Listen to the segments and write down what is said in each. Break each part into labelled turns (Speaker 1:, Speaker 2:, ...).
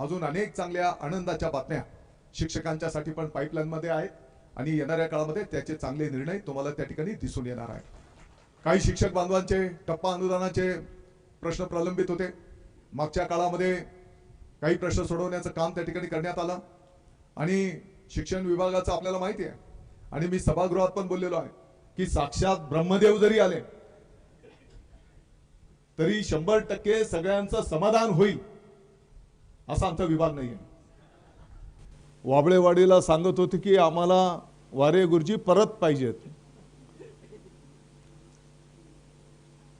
Speaker 1: अजून अनेक चांगल्या आनंदाच्या बातम्या शिक्षकांच्यासाठी पण पाईपलाईनमध्ये आहेत आणि येणाऱ्या काळामध्ये त्याचे चांगले निर्णय तुम्हाला त्या ठिकाणी दिसून येणार आहे काही शिक्षक बांधवांचे टप्पा अनुदानाचे प्रश्न प्रलंबित होते. मागच्या काळामध्ये काही प्रश्न सोडवण्याचं काम त्या ठिकाणी करण्यात आलं. आणि शिक्षण विभागाचं आपल्याला माहिती आहे. आणि मी सभागृहात पण बोललेलो आहे की साक्षात ब्रह्मदेव जरी आले तरी शंभर टक्के सगळ्यांचं समाधान होईल. असा आमचा विभाग नाहीये. वाबळेवाडीला सांगत होते की आम्हाला वारे गुरुजी परत पाहिजेत.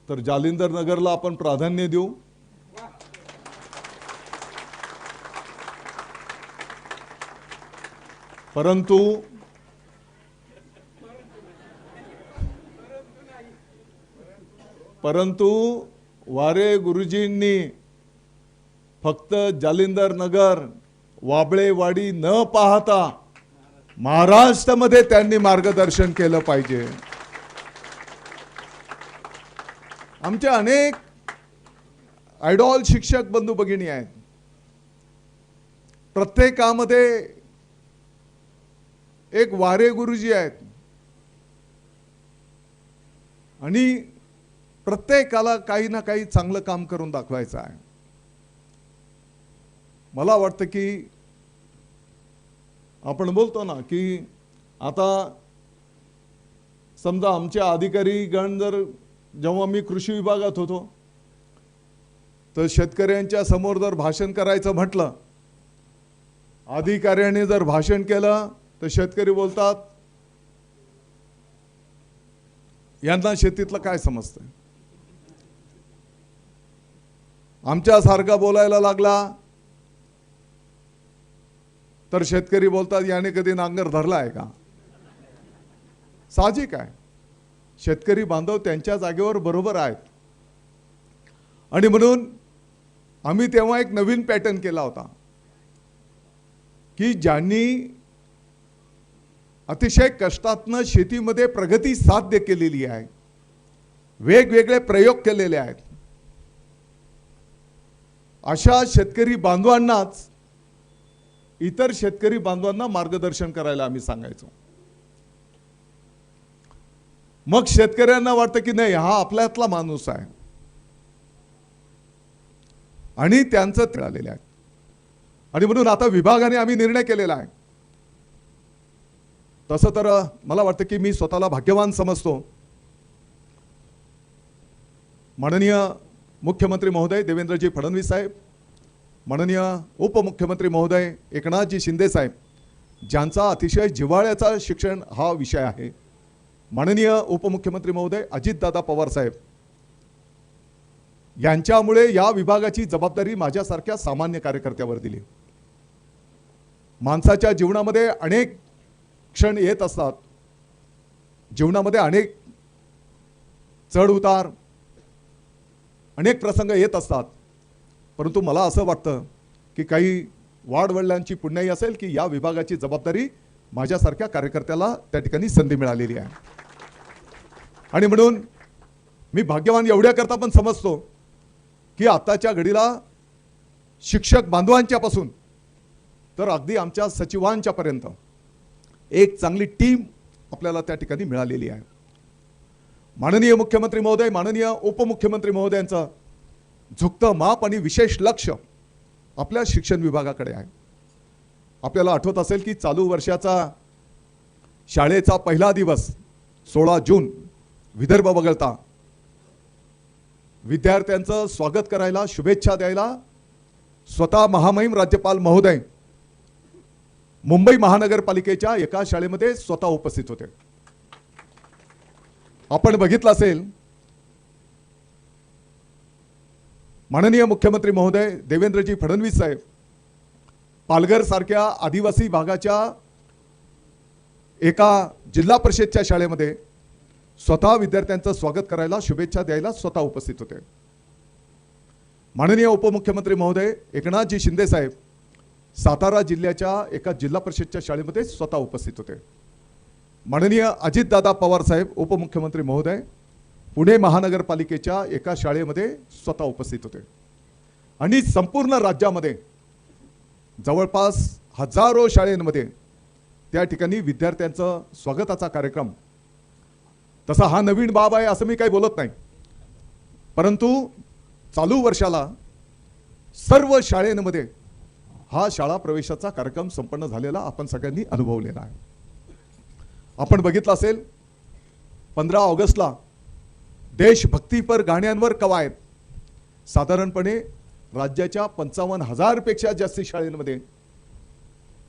Speaker 1: तर जालिंदर नगरला आपण प्राधान्य देऊ. परंतु परंतु वारे गुरुजींनी फक्त जालिंदर नगर वाबळेवाडी न पाहता महाराष्ट्रामध्ये त्यांनी मार्गदर्शन केलं पाहिजे. आमचे अनेक आयडॉल शिक्षक बंधू भगिनी आहेत. प्रत्येकामध्ये एक वारे गुरुजी आहेत. आणि प्रत्येकाला काही ना काही चांगलं काम करून दाखवायचं आहे. मला वाटतं की आपण बोलतो ना की आता समजा आमच्या अधिकारी गण जर जेव्हा मी कृषी विभागात होतो तर शेतकऱ्यांच्या समोर जर भाषण करायचं म्हटलं अधिकाऱ्याने जर भाषण केलं तर शेतकरी बोलतात यांना शेतीतलं काय समजतंय? आमच्यासारखा बोलायला लागला तर शेतकरी बोलतात याने कधी नांगर धरला आहे का? साहजिक आहे. शेतकरी बांधव त्यांच्या जागेवर बरोबर आहेत. आणि म्हणून आम्ही तेव्हा एक नवीन पॅटर्न केला होता की ज्यांनी अतिशय कष्टातनं शेतीमध्ये प्रगती साध्य केलेली आहे वेगवेगळे प्रयोग केलेले आहेत. अशा शेतकरी बांधवांनाच इतर शेतकरी बांधवांना मार्गदर्शन करायला आम्ही सांगायचो. मग शेतकऱ्यांना वाटतं की नाही हा आपल्यातला माणूस आहे. आणि त्यांचं मिळालेले आहे. आणि म्हणून आता विभागाने आम्ही निर्णय केलेला आहे. तसं तर मला वाटतं की मी स्वतःला भाग्यवान समजतो. माननीय मुख्यमंत्री महोदय देवेंद्रजी फडणवीस साहेब माननीय उपमुख्यमंत्री महोदय एकनाथजी शिंदेसाहेब ज्यांचा अतिशय जिव्हाळ्याचा शिक्षण हा विषय आहे माननीय उपमुख्यमंत्री महोदय अजितदादा पवार साहेब यांच्यामुळे या विभागाची जबाबदारी माझ्यासारख्या सामान्य कार्यकर्त्यावर दिली. माणसाच्या जीवनामध्ये अनेक क्षण येत असतात. जीवनामध्ये अनेक चढ उतार अनेक प्रसंग येत असतात. परंतु मला असं वाटतं की काही वाडवडिलांची पुण्याई असेल की या विभागाची जबाबदारी माझ्यासारख्या कार्यकर्त्याला त्या ठिकाणी संधी मिळालेली आहे. आणि म्हणून मी भाग्यवान एवढ्याकरता पण समजतो की आताच्या घडीला शिक्षक बांधवांच्यापासून तर अगदी आमच्या सचिवांच्यापर्यंत एक चांगली टीम आपल्याला त्या ठिकाणी मिळालेली आहे. माननीय मुख्यमंत्री महोदय माननीय उपमुख्यमंत्री महोदयांचं झुकतं माप आणि विशेष लक्ष आपल्या शिक्षण विभागाकडे आहे. आपल्याला आठवत असेल की चालू वर्षाचा शाळेचा पहिला दिवस सोळा जून विदर्भ वगळता. विद्यार्थ्यांचं स्वागत करायला शुभेच्छा द्यायला स्वतः महामहिम राज्यपाल महोदय मुंबई महानगरपालिकेच्या एका शाळेमध्ये स्वतः उपस्थित होते. आपण बघितलं असेल माननीय मुख्यमंत्री महोदय देवेंद्रजी फडणवीस साहेब पालघर सारख्या आदिवासी भागाच्या एका जिल्हा परिषदच्या शाळेमध्ये स्वतः विद्यार्थ्यांचं स्वागत करायला शुभेच्छा द्यायला स्वतः उपस्थित होते. माननीय उपमुख्यमंत्री महोदय एकनाथजी शिंदे साहेब सातारा जिल्ह्याच्या एका जिल्हा परिषदच्या शाळेमध्ये स्वतः उपस्थित होते. माननीय अजितदादा पवार साहेब उपमुख्यमंत्री महोदय पुणे महानगरपालिकेच्या एका शाळेमध्ये स्वतः उपस्थित होते. आणि संपूर्ण राज्यामध्ये जवळपास हजारो शाळेंमध्ये त्या ठिकाणी विद्यार्थ्यांचं स्वागताचा कार्यक्रम. तसा हा नवीन बाब आहे असं मी काही बोलत नाही. परंतु चालू वर्षाला सर्व शाळेंमध्ये हा शाळा प्रवेशाचा कार्यक्रम संपन्न झालेला आपण सगळ्यांनी अनुभवलेला आहे. आपण बघितलं असेल पंधरा ऑगस्टला देशभक्तीपर गाण्यांवर कवायत. साधारणपणे राज्याच्या पंचावन्न हजारपेक्षा जास्ती शाळेंमध्ये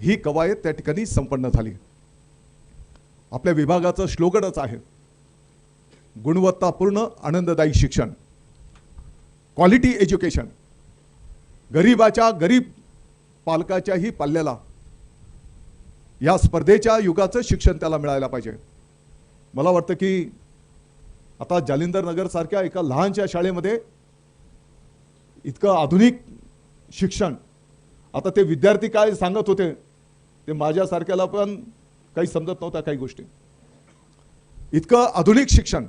Speaker 1: ही कवायत त्या ठिकाणी संपन्न झाली. आपल्या विभागाचं श्लोगनच आहे गुणवत्तापूर्ण आनंददायी शिक्षण क्वालिटी एज्युकेशन. गरीबाच्या गरीब पालकाच्याही पाल्याला या स्पर्धेच्या युगाचं शिक्षण त्याला मिळायला पाहिजे. मला वाटतं की आता जालिंदर नगरसारख्या एका लहानशा शाळेमध्ये इतकं आधुनिक शिक्षण. आता ते विद्यार्थी काय सांगत होते ते माझ्यासारख्याला पण काही समजत नव्हत्या काही गोष्टी. इतकं आधुनिक शिक्षण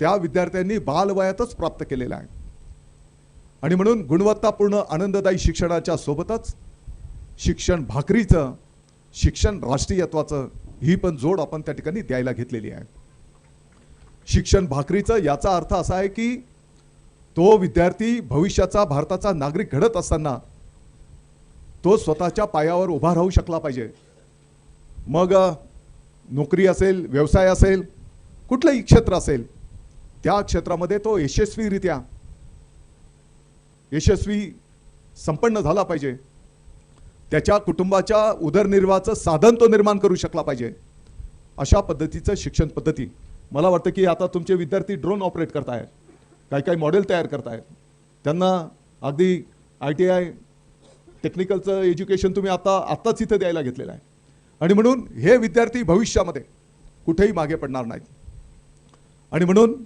Speaker 1: त्या विद्यार्थ्यांनी बालवयातच प्राप्त केलेलं आहे. आणि म्हणून गुणवत्तापूर्ण आनंददायी शिक्षणाच्या सोबतच शिक्षण भाकरीचं शिक्षण राष्ट्रीयत्वाचं ही पण जोड आपण त्या ठिकाणी द्यायला घेतलेली आहे. शिक्षण भाकरीचं याचा अर्थ असा आहे की तो विद्यार्थी भविष्याचा भारताचा नागरिक घडत असताना तो स्वतःच्या पायावर उभा राहू शकला पाहिजे. मग नोकरी असेल व्यवसाय असेल कुठलंही क्षेत्र असेल त्या क्षेत्रामध्ये तो यशस्वीरित्या यशस्वी संपन्न झाला पाहिजे. त्याच्या कुटुंबाच्या उदरनिर्वाहाचं साधन तो निर्माण करू शकला पाहिजे. अशा पद्धतीचं शिक्षण पद्धती. मला वाटतं की आता तुमचे विद्यार्थी ड्रोन ऑपरेट करतायत. काही काही मॉडेल तयार करतायत. त्यांना अगदी आय टी आय टेक्निकलचं एज्युकेशन तुम्ही आता आत्ताच इथं द्यायला घेतलेलं आहे. आणि म्हणून हे विद्यार्थी भविष्यामध्ये कुठेही मागे पडणार नाहीत. आणि म्हणून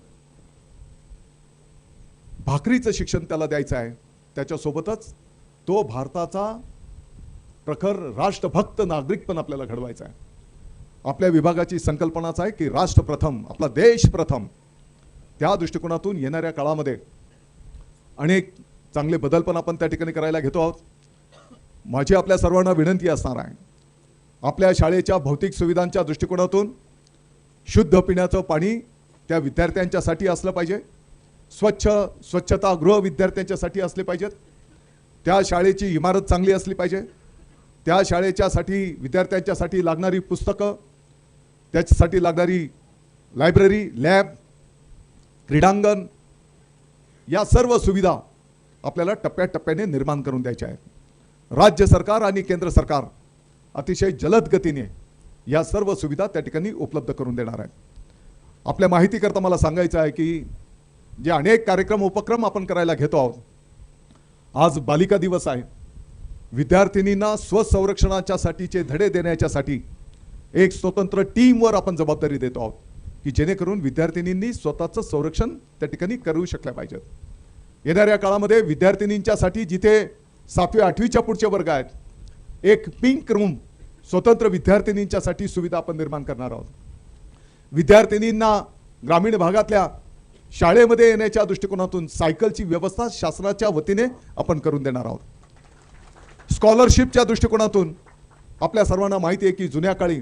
Speaker 1: भाकरीचं शिक्षण त्याला द्यायचं आहे. त्याच्यासोबतच तो भारताचा प्रखर राष्ट्रभक्त नागरिक पण आपल्याला घडवायचा आहे. आपल्या विभागाची संकल्पनाच आहे की राष्ट्र प्रथम आपला देश प्रथम. त्या दृष्टिकोनातून येणाऱ्या काळामध्ये अनेक चांगले बदल पण आपण त्या ठिकाणी करायला घेतो आहोत. माझी आपल्या सर्वांना विनंती असणार आहे. आपल्या शाळेच्या भौतिक सुविधांच्या दृष्टिकोनातून शुद्ध पिण्याचं पाणी त्या विद्यार्थ्यांच्यासाठी असलं पाहिजे. स्वच्छ स्वच्छतागृह विद्यार्थ्यांच्यासाठी असले पाहिजेत. त्या शाळेची इमारत चांगली असली पाहिजे. त्या शाळेच्यासाठी विद्यार्थ्यांच्यासाठी लागणारी पुस्तकं त्याच्यासाठी लागणारी लायब्ररी लॅब क्रीडांगण या सर्व सुविधा आपल्याला टप्प्याटप्प्याने निर्माण करून द्यायच्या आहेत. राज्य सरकार आणि केंद्र सरकार अतिशय जलद गतीने या सर्व सुविधा त्या ठिकाणी उपलब्ध करून देणार आहेत. आपल्या माहितीकरता मला सांगायचं आहे की जे अनेक कार्यक्रम उपक्रम आपण करायला घेतो आहोत आज बालिका दिवस आहे. विद्यार्थिनींना स्वसंरक्षणाच्यासाठीचे धडे देण्याच्यासाठी एक स्वतंत्र टीमवर आपण जबाबदारी देतो आहोत की जेणेकरून विद्यार्थिनींनी स्वतःचं संरक्षण त्या ठिकाणी करू शकल्या पाहिजेत. येणाऱ्या काळामध्ये विद्यार्थिनींच्यासाठी जिथे सातव्या आठवीच्या पुढचे वर्ग आहेत एक पिंक रूम स्वतंत्र विद्यार्थिनींच्यासाठी सुविधा आपण निर्माण करणार आहोत. विद्यार्थिनींना ग्रामीण भागातल्या शाळेमध्ये येण्याच्या दृष्टिकोनातून सायकलची व्यवस्था शासनाच्या वतीने आपण करून देणार आहोत. स्कॉलरशिपच्या दृष्टिकोनातून आपल्या सर्वांना माहिती आहे की जुन्या काळी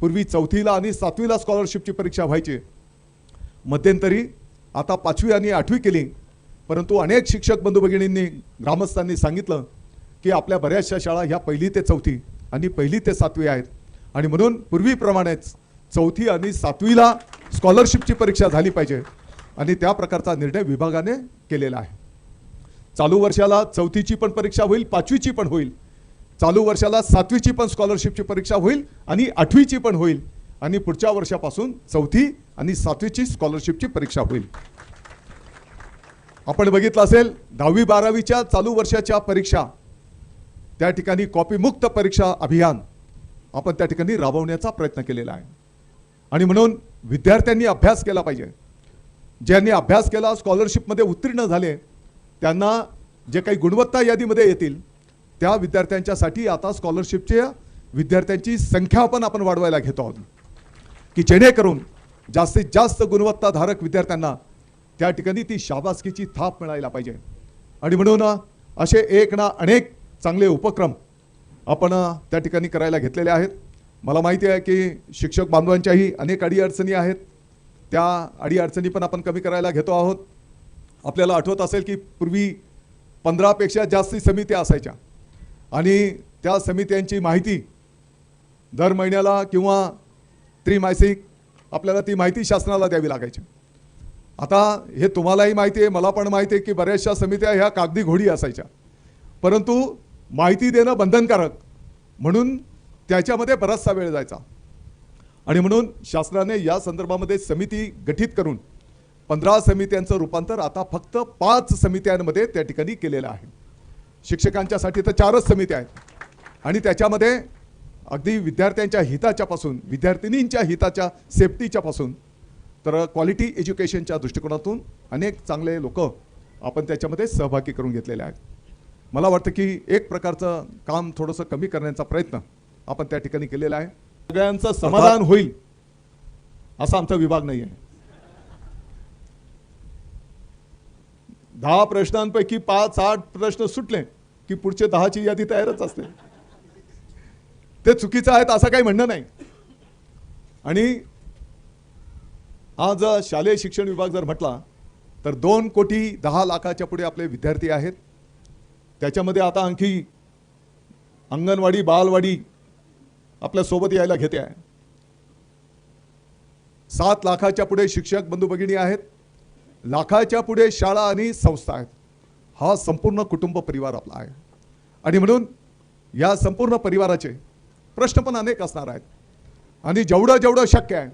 Speaker 1: पूर्वी चौथीला आणि सातवीला स्कॉलरशिपची परीक्षा व्हायची. मध्यंतरी आता पाचवी आणि आठवी केली. परंतु अनेक शिक्षक बंधू भगिनींनी ग्रामस्थांनी सांगितलं की आपल्या बऱ्याचशा शाळा ह्या पहिली ते चौथी आणि पहिली ते सातवी आहेत. आणि म्हणून पूर्वीप्रमाणेच चौथी आणि सातवीला स्कॉलरशिपची परीक्षा झाली पाहिजे. आणि त्या प्रकारचा निर्णय विभागाने केलेला आहे. चालू वर्षाला चौथीची पण परीक्षा होईल पाचवीची पण होईल. चालू वर्षाला सातवीची पण स्कॉलरशिपची परीक्षा होईल आणि आठवीची पण होईल. आणि पुढच्या वर्षापासून चौथी आणि सातवीची स्कॉलरशिपची परीक्षा होईल. आपण बघितलं असेल दहावी बारावीच्या चालू वर्षाच्या परीक्षा. त्या ठिकाणी कॉपीमुक्त परीक्षा अभियान आपण त्या ठिकाणी राबवण्याचा प्रयत्न केलेला आहे. आणि म्हणून विद्यार्थ्यांनी अभ्यास केला पाहिजे. ज्यांनी अभ्यास केला स्कॉलरशिपमध्ये उत्तीर्ण झाले त्यांना जे काही गुणवत्ता यादीमध्ये येतील त्या विद्यार्थ्यांच्यासाठी आता स्कॉलरशिपच्या विद्यार्थ्यांची संख्या पण आपण वाढवायला घेतो आहोत. की जेणेकरून जास्तीत जास्त गुणवत्ताधारक विद्यार्थ्यांना त्या ठिकाणी ती शाबासकीची थाप मिळायला पाहिजे. आणि म्हणून असे एक ना अनेक चांगले उपक्रम आपण त्या ठिकाणी करायला घेतलेले आहेत. मला माहिती आहे की शिक्षक बांधवांच्याही अनेक अडीअडचणी आहेत. त्या अडीअडचणी पण आपण कमी करायला घेतो आहोत. आपल्याला आठवत असेल की पूर्वी पंधरापेक्षा जास्ती समित्या असायच्या. आणि त्या समित्यांची माहिती दर महिन्याला किंवा त्रिमासिक आपल्याला ती माहिती शासनाला द्यावी लागायची. आता हे तुम्हालाही माहिती आहे मला पण माहिती आहे की बऱ्याचशा समित्या ह्या कागदी घोडी असायच्या. परंतु माहिती देणं बंधनकारक म्हणून त्याच्यामध्ये बराचसा वेळ जायचा. आणि म्हणून शासनाने या संदर्भामध्ये समिती गठीत करून पंधरा समित्यांचं रूपांतर आता फक्त पाच समित्यांमध्ये त्या ठिकाणी केलेलं आहे. शिक्षकांच्यासाठी तर चारच समित्या आहेत. आणि त्याच्यामध्ये अगदी विद्यार्थ्यांच्या हिताच्या पासून विद्यार्थिनींच्या हिताच्या सेफ्टीच्या पासून तर क्वालिटी एज्युकेशनच्या दृष्टिकोनातून अनेक चांगले लोक आपण त्याच्यामध्ये सहभागी करून घेतलेले आहेत. मला वाटतं की एक प्रकारचं काम थोडंसं कमी करण्याचा प्रयत्न आपण त्या ठिकाणी केलेला आहे. सगळ्यांचं समाधान होईल असा आमचा विभाग नाही आहे दहा प्रश्नांपैकी पाच आठ प्रश्न सुटले की पुढचे दहाची यादी तयारच असते. ते चुकीचं आहेत असं काही म्हणणं नाही. आणि आज शालेय शिक्षण विभाग जर म्हटला तर दोन कोटी दहा लाखाच्या पुढे आपले विद्यार्थी आहेत. त्याच्यामध्ये आता आणखी अंगणवाडी बालवाडी आपल्यासोबत यायला घेते आहे. सात लाखाच्या पुढे शिक्षक बंधू भगिनी आहेत. लाखाच्या पुढे शाळा आणि संस्था आहेत. हा संपूर्ण कुटुंब परिवार आपला आहे. आणि म्हणून या संपूर्ण परिवाराचे प्रश्न पण अनेक असणार आहेत. आणि जेवढं जेवढं शक्य आहे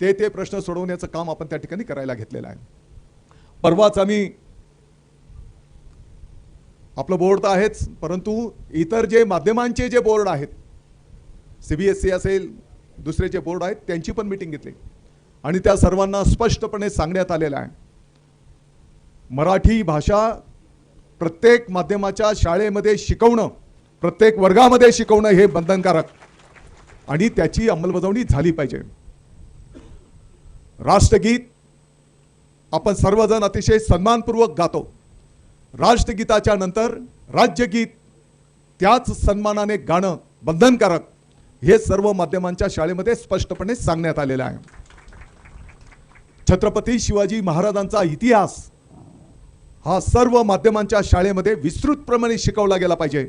Speaker 1: ते ते प्रश्न सोडवण्याचं काम आपण त्या ठिकाणी करायला घेतलेलं आहे. परवाच आम्ही आपलं बोर्ड तर आहेच परंतु इतर जे माध्यमांचे जे बोर्ड आहेत सी बी एस सी असेल दुसरे जे बोर्ड आहेत त्यांची पण मिटिंग घेतली. आणि त्या सर्वांना स्पष्टपणे सांगण्यात आलेलं आहे. मराठी भाषा प्रत्येक माध्यमाच्या शाळेमध्ये शिकवणं प्रत्येक वर्गामध्ये शिकवणं हे बंधनकारक. आणि त्याची अंमलबजावणी झाली पाहिजे. राष्ट्रगीत आपण सर्वजण अतिशय सन्मानपूर्वक गातो. राष्ट्रगीताच्या नंतर राज्यगीत त्याच सन्मानाने गाणं बंधनकारक हे सर्व माध्यमांच्या शाळेमध्ये स्पष्टपणे सांगण्यात आलेलं आहे. छत्रपती शिवाजी महाराजांचा इतिहास हा सर्व माध्यमांच्या शाळेमध्ये विस्तृतप्रमाणे शिकवला गेला पाहिजे.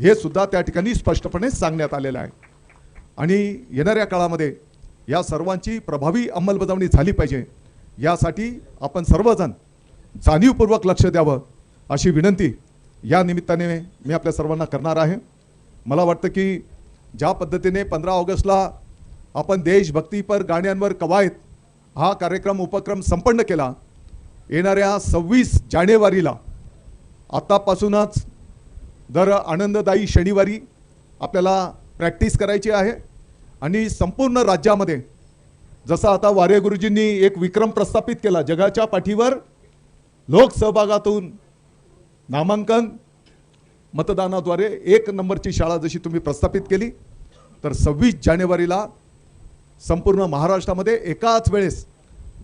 Speaker 1: हे सुद्धा त्या ठिकाणी स्पष्टपणे सांगण्यात आलेलं आहे. आणि येणाऱ्या काळामध्ये या सर्वांची प्रभावी अंमलबजावणी झाली पाहिजे. यासाठी आपण सर्वजण जाणीवपूर्वक लक्ष द्यावं अशी विनंती या निमित्ताने मी आपल्या सर्वांना करणार आहे. मला वाटतं की ज्या पद्धतीने पंधरा ऑगस्टला आपण देशभक्तीपर गाण्यांवर कवायत हा कार्यक्रम उपक्रम संपन्न केला येणाऱ्या सव्वीस जानेवारीला आत्तापासूनच दर आनंददायी शनिवारी आपल्याला प्रॅक्टिस करायची आहे. आणि संपूर्ण राज्यामध्ये जसं आता वारे गुरुजींनी एक विक्रम प्रस्थापित केला जगाच्या पाठीवर लोकसहभागातून नामांकन मतदानाद्वारे एक नंबरची शाळा जशी तुम्ही प्रस्थापित केली तर सव्वीस जानेवारीला संपूर्ण महाराष्ट्रामध्ये एकाच वेळेस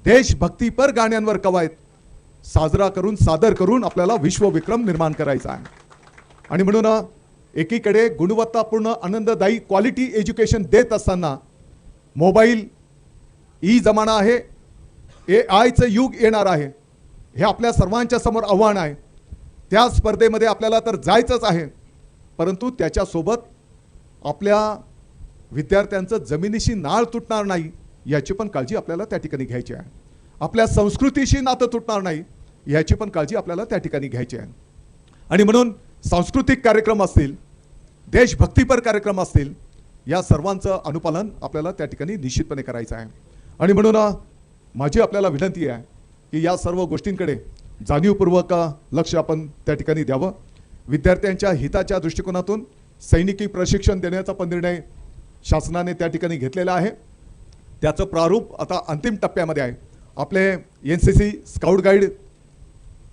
Speaker 1: देशभक्तीपर गाण्यांवर कवायत. साजरा करून सादर करून आपल्याला विश्वविक्रम निर्माण करायचा आहे. आणि म्हणून एकीकडे गुणवत्तापूर्ण आनंददायी क्वालिटी एज्युकेशन देत असताना मोबाईल ई जमाना आहे ए आयचं युग येणार आहे हे आपल्या सर्वांच्या समोर आव्हान आहे. त्या स्पर्धेमध्ये आपल्याला तर जायचंच आहे परंतु त्याच्यासोबत आपल्या विद्यार्थ्यांचं जमिनीशी नाळ तुटणार नाही याची पण काळजी आपल्याला त्या ठिकाणी घ्यायची आहे. आपल्या संस्कृतीशी नातं तुटणार नाही याची पण काळजी आपल्याला त्या ठिकाणी घ्यायची आहे. आणि म्हणून सांस्कृतिक कार्यक्रम असतील देशभक्तीपर कार्यक्रम असतील या सर्वांचं अनुपालन आपल्याला त्या ठिकाणी निश्चितपणे करायचं आहे. आणि म्हणून माझी आपल्याला विनंती आहे की या सर्व गोष्टींकडे जाणीवपूर्वक लक्ष आपण त्या ठिकाणी द्यावं. विद्यार्थ्यांच्या हिताच्या दृष्टिकोनातून सैनिकी प्रशिक्षण देण्याचा पण निर्णय शासनाने त्या ठिकाणी घेतलेला आहे. त्याचं प्रारूप आता अंतिम टप्प्यामध्ये आहे. आपले N C C scout guide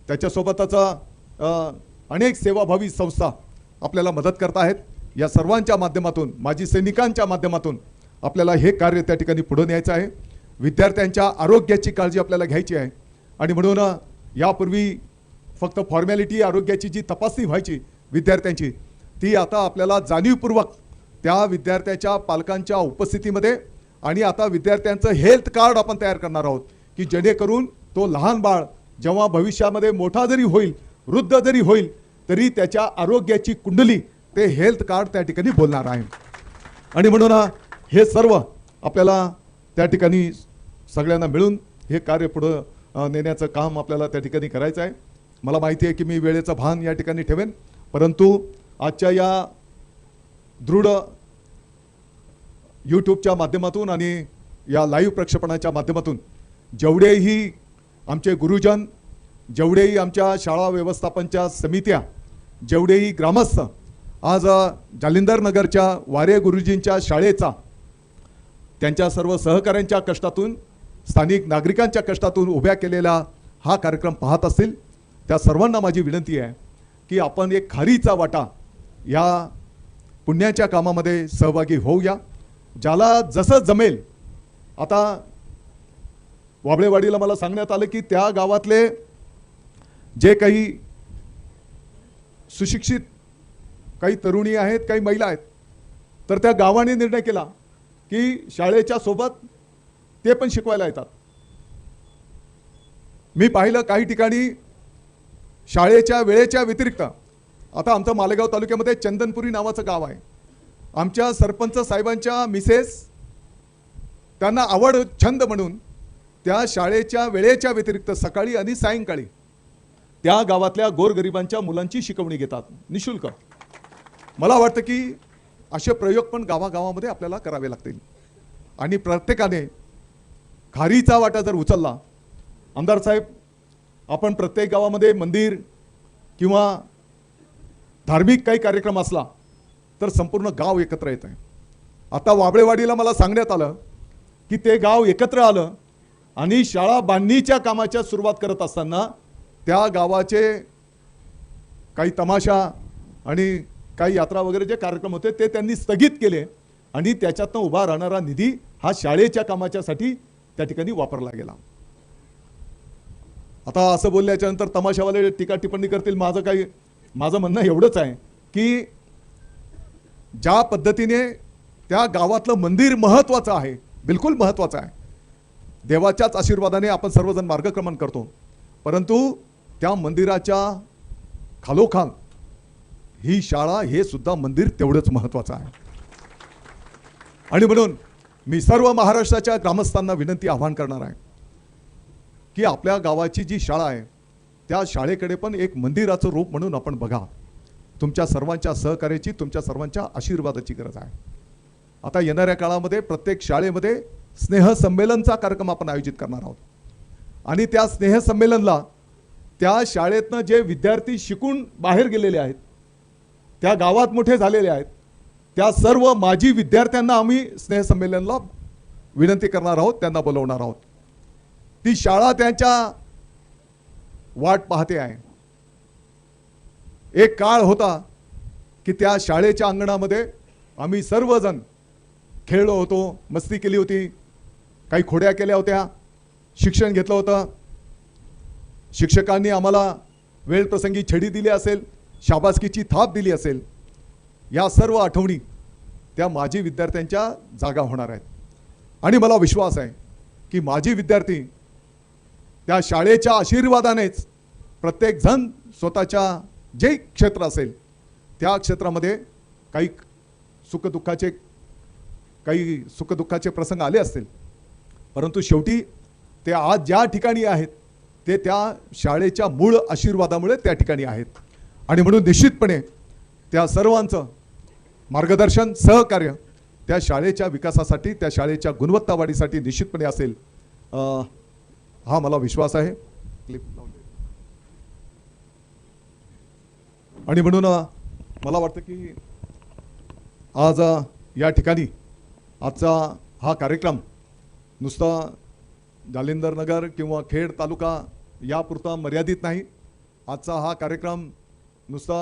Speaker 1: त्याच्यासोबतच अनेक सेवाभावी संस्था आपल्याला मदत करत आहेत. या सर्वांच्या माध्यमातून माजी सैनिकांच्या माध्यमातून आपल्याला हे कार्य त्या ठिकाणी पुढे न्यायचं आहे. विद्यार्थ्यांच्या आरोग्याची काळजी आपल्याला घ्यायची आहे. आणि म्हणून यापूर्वी फक्त फॉर्मॅलिटी आरोग्याची जी तपासणी व्हायची विद्यार्थ्यांची ती आता आपल्याला जाणीवपूर्वक त्या विद्यार्थ्याच्या पालकांच्या उपस्थितीमध्ये आणि आता विद्यार्थ्यांचं हेल्थ कार्ड आपण तयार करणार आहोत. की जेणेकरून तो लहान बाळ जेव्हा भविष्यामध्ये मोठा जरी होईल वृद्ध जरी होईल तरी त्याच्या आरोग्याची कुंडली ते हेल्थ कार्ड त्या ठिकाणी बोलणार आहे. आणि म्हणून हे सर्व आपल्याला त्या ठिकाणी सगळ्यांना मिळून हे कार्य पुढं नेण्याचं काम आपल्याला त्या ठिकाणी करायचं आहे. मला माहिती आहे की मी वेळेचं भान या ठिकाणी ठेवेन परंतु आजच्या या दृढ यूट्यूबच्या माध्यमातून आणि या लाईव्ह प्रक्षेपणाच्या माध्यमातून जेवढेही आमचे गुरुजन जेवढेही आमच्या शाळा व्यवस्थापनच्या समित्या जेवढेही ग्रामस्थ आज जालिंदरनगरच्या जालिंदर नगरच्या वारे गुरुजींच्या शाळेचा त्यांच्या सर्व सहकाऱ्यांच्या कष्टातून स्थानिक नागरिकांच्या कष्टातून उभ्या केलेला हा कार्यक्रम पाहत असतील त्या सर्वांना माझी विनंती आहे की आपण एक खारीचा वाटा या पुण्याच्या कामामध्ये सहभागी होऊया ज्याला जसं जमेल आता वाबळेवाडीला मला सांगण्यात आलं की त्या गावातले जे काही सुशिक्षित काही तरुणी आहेत काही महिला आहेत तर त्या गावाने निर्णय केला की शाळेच्या सोबत ते पण शिकवायला येतात. मी पाहिलं काही ठिकाणी शाळेच्या वेळेच्या व्यतिरिक्त आता आमचं मालेगाव तालुक्यामध्ये चंदनपुरी नावाचं गाव आहे. आमच्या सरपंच साहेबांच्या मिसेस त्यांना आवड छंद म्हणून त्या शाळेच्या वेळेच्या व्यतिरिक्त सकाळी आणि सायंकाळी त्या गावातल्या गोरगरिबांच्या मुलांची शिकवणी घेतात. निशुल्क. मला वाटतं की असे प्रयोग पण गावागावामध्ये आपल्याला करावे लागतील. आणि प्रत्येकाने खारीचा वाटा जर उचलला आमदार साहेब आपण प्रत्येक गावामध्ये मंदिर किंवा धार्मिक काही कार्यक्रम असला तर संपूर्ण गाव एकत्र येत आहे आता वाबळेवाडीला मला सांगण्यात आलं की ते गाव एकत्र आलं आणि शाळा बांधणीच्या कामाच्या सुरुवात करत असताना त्या गावाचे काही तमाशा आणि काही यात्रा वगैरे जे कार्यक्रम होते ते त्यांनी स्थगित केले आणि त्याच्यातनं उभा राहणारा निधी हा शाळेच्या कामाच्यासाठी त्या ठिकाणी वापरला गेला. आता असं बोलल्याच्यानंतर तमाशावाले टीका टिप्पणी करतील माझं काही माझं म्हणणं एवढंच आहे की ज्या पद्धतीने त्या गावातलं मंदिर महत्त्वाचं आहे बिलकुल महत्त्वाचं आहे देवाच्याच आशीर्वादाने आपण सर्वजण मार्गक्रमण करतो. परंतु त्या मंदिराच्या खालोखाल ही शाळा हे सुद्धा मंदिर तेवढंच महत्त्वाचं आहे. आणि म्हणून मी सर्व महाराष्ट्राच्या ग्रामस्थांना विनंती आवाहन करणार आहे की आपल्या गावाची जी शाळा आहे त्या शाळेकडे पण एक मंदिराचं रूप म्हणून आपण बघा. तुमच्या सर्वांच्या सहकार्याची तुमच्या सर्वांच्या आशीर्वादाची गरज आहे. आता येणाऱ्या काळामध्ये प्रत्येक शाळेमध्ये स्नेहसंमेलनचा कार्यक्रम आपण आयोजित करणार आहोत. आणि त्या स्नेहसंमेलनला त्या शाळेतनं जे विद्यार्थी शिकून बाहेर गेलेले आहेत त्या गावात मोठे झालेले आहेत त्या सर्व माजी विद्यार्थ्यांना आम्ही स्नेहसंमेलनला विनंती करणार आहोत त्यांना बोलवणार आहोत. ती शाळा त्यांच्या वाट पाहते आहे. एक काळ होता की त्या शाळेच्या अंगणामध्ये आम्ही सर्वजण खेळलो होतो मस्ती केली होती. काही खोड्या केल्या होत्या. शिक्षण घेतलं होतं. शिक्षकांनी आम्हाला वेळप्रसंगी छडी दिली असेल शाबासकीची थाप दिली असेल. या सर्व आठवणी त्या माजी विद्यार्थ्यांच्या जागा होणार आहेत. आणि मला विश्वास आहे की माजी विद्यार्थी त्या शाळेच्या आशीर्वादानेच प्रत्येकजण स्वतःच्या जे क्षेत्र असेल त्या क्षेत्रामध्ये काही सुखदुःखाचे काही सुखदुःखाचे प्रसंग आले असतील. परंतु शेवटी ते आज ज्या ठिकाणी आहेत ते त्या शाळेच्या मूळ आशीर्वादामुळे त्या ठिकाणी आहेत. आणि म्हणून निश्चितपणे त्या सर्वांचं मार्गदर्शन सहकार्य त्या शाळेच्या विकासासाठी त्या शाळेच्या गुणवत्ता वाढीसाठी निश्चितपणे असेल. हा मला विश्वास आहे. क्लिप आणि म्हणून मला वाटतं की आज या ठिकाणी आजचा हा कार्यक्रम नुसता जालिंदर नगर किंवा खेड तालुका यापुरता मर्यादित नाही. आजचा हा कार्यक्रम नुसता